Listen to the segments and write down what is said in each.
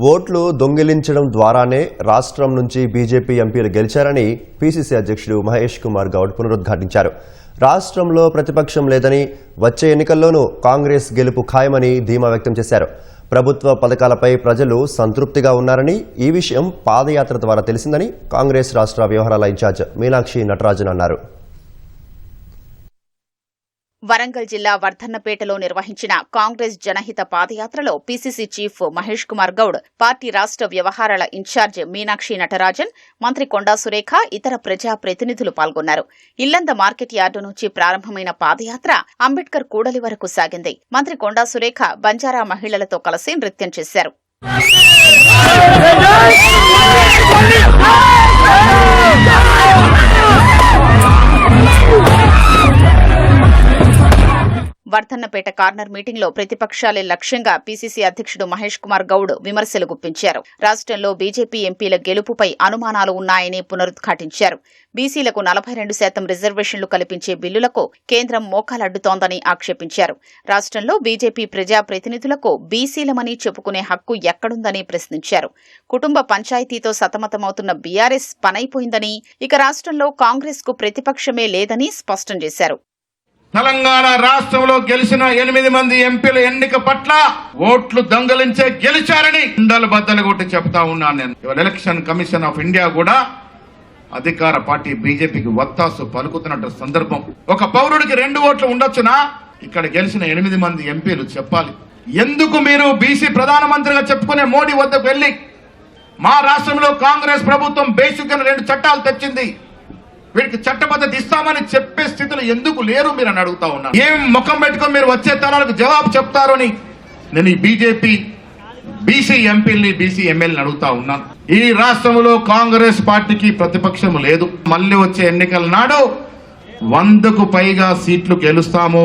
ఓట్లు దొంగిలించడం ద్వారానే రాష్ట్రం నుంచి బీజేపీ ఎంపీలు గెలిచారని పీసీసీ అధ్యక్షుడు మహేష్ కుమార్ గౌడ్ పునరుద్ఘాటించారు. రాష్ట్రంలో ప్రతిపక్షం లేదని వచ్చే ఎన్నికల్లోనూ కాంగ్రెస్ గెలుపు ఖాయమని ధీమా వ్యక్తం చేశారు. ప్రభుత్వ పథకాలపై ప్రజలు సంతృప్తిగా ఉన్నారని ఈ విషయం పాదయాత్ర ద్వారా తెలిసిందని కాంగ్రెస్ రాష్ట్ర వ్యవహారాల ఇన్ఛార్జ్ మీనాక్షి నటరాజన్ అన్నారు. వరంగల్ జిల్లా వర్ధన్నపేటలో నిర్వహించిన కాంగ్రెస్ జనహిత పాదయాత్రలో PCC chief Mahesh Kumar Goud party రాష్ట్ర వ్యవహారాల ఇన్ఛార్జ్ మీనాక్షి నటరాజన్ మంత్రి కొండా సురేఖ ఇతర ప్రజా ప్రతినిధులు పాల్గొన్నారు. ఇల్లంద మార్కెట్ యార్డు నుంచి ప్రారంభమైన పాదయాత్ర అంబేద్కర్ కూడలి వరకు సాగింది. మంత్రి కొండా సురేఖ బంజారా మహిళలతో కలిసి నృత్యం చేశారు. వర్ధన్నపేట కార్నర్ మీటింగ్లో ప్రతిపక్షాలే లక్ష్యంగా పీసీసీ అధ్యక్షుడు మహేష్ కుమార్ గౌడ్ విమర్శలు గుప్పించారు. రాష్ట్రంలో బీజేపీ ఎంపీల గెలుపుపై అనుమానాలు ఉన్నాయని పునరుద్ఘాటించారు. బీసీలకు నలభై రెండు శాతం రిజర్వేషన్లు కల్పించే బిల్లులకు కేంద్రం మోకాలడ్డుతోందని ఆక్షేపించారు. రాష్ట్రంలో బీజేపీ ప్రజా ప్రతినిధులకు బీసీలమని చెప్పుకునే హక్కు ఎక్కడుందని ప్రశ్నించారు. కుటుంబ పంచాయతీతో సతమతమవుతున్న బీఆర్ఎస్ పనైపోయిందని ఇక రాష్ట్రంలో కాంగ్రెస్కు ప్రతిపక్షమే లేదని స్పష్టం చేశారు. తెలంగాణ రాష్ట్రంలో గెలిచిన ఎనిమిది మంది ఎంపీల ఎన్నిక పట్ల ఓట్లు దొంగలించే గెలిచారని కుండలు బద్దలు కొట్టి చెప్తా ఉన్నాను నేను. ఎలక్షన్ కమిషన్ ఆఫ్ ఇండియా కూడా అధికార పార్టీ బీజేపీకి వత్తాసు పలుకుతున్నట్టు సందర్భం. ఒక పౌరుడికి రెండు ఓట్లు ఉండొచ్చునా? ఇక్కడ గెలిచిన ఎనిమిది మంది ఎంపీలు చెప్పాలి. ఎందుకు మీరు బీసీ ప్రధానమంత్రిగా చెప్పుకునే మోడీ వద్దకు వెళ్ళి మా రాష్ట్రంలో కాంగ్రెస్ ప్రభుత్వం బేసిక్ రెండు చట్టాలు తెచ్చింది. వీరికి చట్టబద్ధత ఇస్తామని చెప్పే స్థితిలో ఎందుకు లేరు మీరు అని అడుగుతా ఉన్నారు ఏం ముఖం పెట్టుకొని మీరు వచ్చే తరాలకు జవాబు చెప్తారు అని నేను ఈ బీజేపీ బీసీ ఎంపీల్ని బీసీ ఎమ్మెల్యేని అడుగుతా ఉన్నాను ఈ రాష్ట్రంలో కాంగ్రెస్ పార్టీకి ప్రతిపక్షం లేదు. మళ్ళీ వచ్చే ఎన్నికల నాడు వందకు పైగా సీట్లు గెలుస్తాము.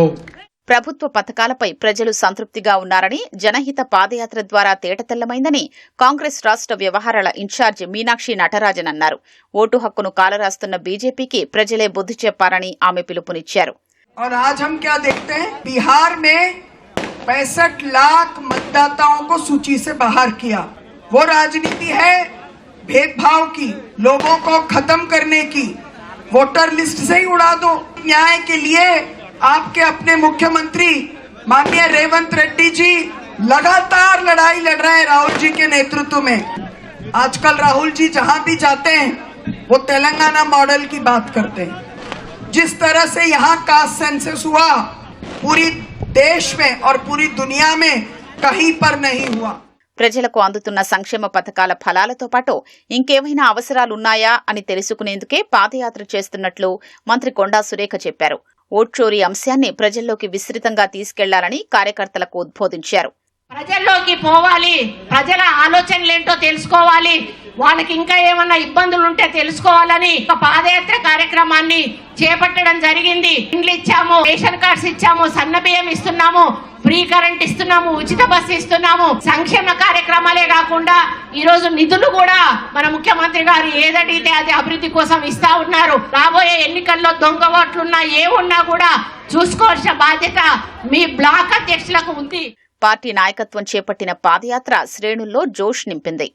ప్రభుత్వ పథకాలపై ప్రజలు సంతృప్తిగా ఉన్నారని జనహిత పాదయాత్ర ద్వారా తేటతెల్లమైందని కాంగ్రెస్ రాష్ట్ర వ్యవహారాల ఇన్ఛార్జ్ మీనాక్షి నటరాజన్ అన్నారు ఓటు హక్కును కాలరాస్తున్న బీజేపీకి ప్రజలే బుద్ధి చెప్పారని ఆమె పిలుపునిచ్చారు और आज हम क्या देखते हैं बिहार में पैंसठ लाख मतदाताओं को सूची से बाहर किया वो राजनीति है भेदभाव की लोगों को खत्म करने की वोटर लिस्ट से ही उड़ा दो न्याय के लिए आपके अपने मुख्यमंत्री माननीय रेवंत रेड्डी जी लगातार लड़ाई लड़ रहे हैं राहुल जी के नेतृत्व में आजकल राहुल जी जहां भी जाते हैं वो तेलंगाना मॉडल की बात करते हैं जिस तरह से यहाँ कास्ट सेंसस हुआ पूरी देश में और पूरी दुनिया में कहीं पर नहीं हुआ ప్రజలకు అందుతున్న సంక్షేమ పథకాల ఫలాలతో పాటు ఇంకేమైనా అవసరాలున్నాయా అని తెలుసుకునేందుకే పాదయాత్ర చేస్తున్నట్లు మంత్రి కొండా సురేఖ చెప్పారు ఓట్చోరీ అంశాన్ని ప్రజల్లోకి విస్తృతంగా తీసుకెళ్ళాలని కార్యకర్తలకు ఉద్బోధించారు. ప్రజల్లోకి పోవాలి ప్రజల ఆలోచనలు ఏంటో తెలుసుకోవాలి వాళ్ళకి ఇంకా ఏమన్నా ఇబ్బందులు ఉంటే తెలుసుకోవాలని ఒక పాదయాత్ర కార్యక్రమాన్ని చేపట్టడం జరిగింది. ఇండ్లు ఇచ్చాము రేషన్ కార్డ్స్ ఇచ్చాము సన్న బియ్యం ఇస్తున్నాము. ఫ్రీ కరెంట్ ఇస్తున్నాము ఉచిత బస్సు ఇస్తున్నాము. సంక్షేమ కార్యక్రమాలే కాకుండా ఈ రోజు నిధులు కూడా మన ముఖ్యమంత్రి గారు ఏదడిగితే అది అభివృద్ధి కోసం ఇస్తా ఉన్నారు రాబోయే ఎన్నికల్లో దొంగ ఓట్లున్నా ఏ ఉన్నా కూడా చూసుకోవాల్సిన బాధ్యత మీ బ్లాక్ అధ్యక్షులకు ఉంది. పార్టీ నాయకత్వం చేపట్టిన పాదయాత్ర శ్రేణుల్లో జోష్ నింపింది.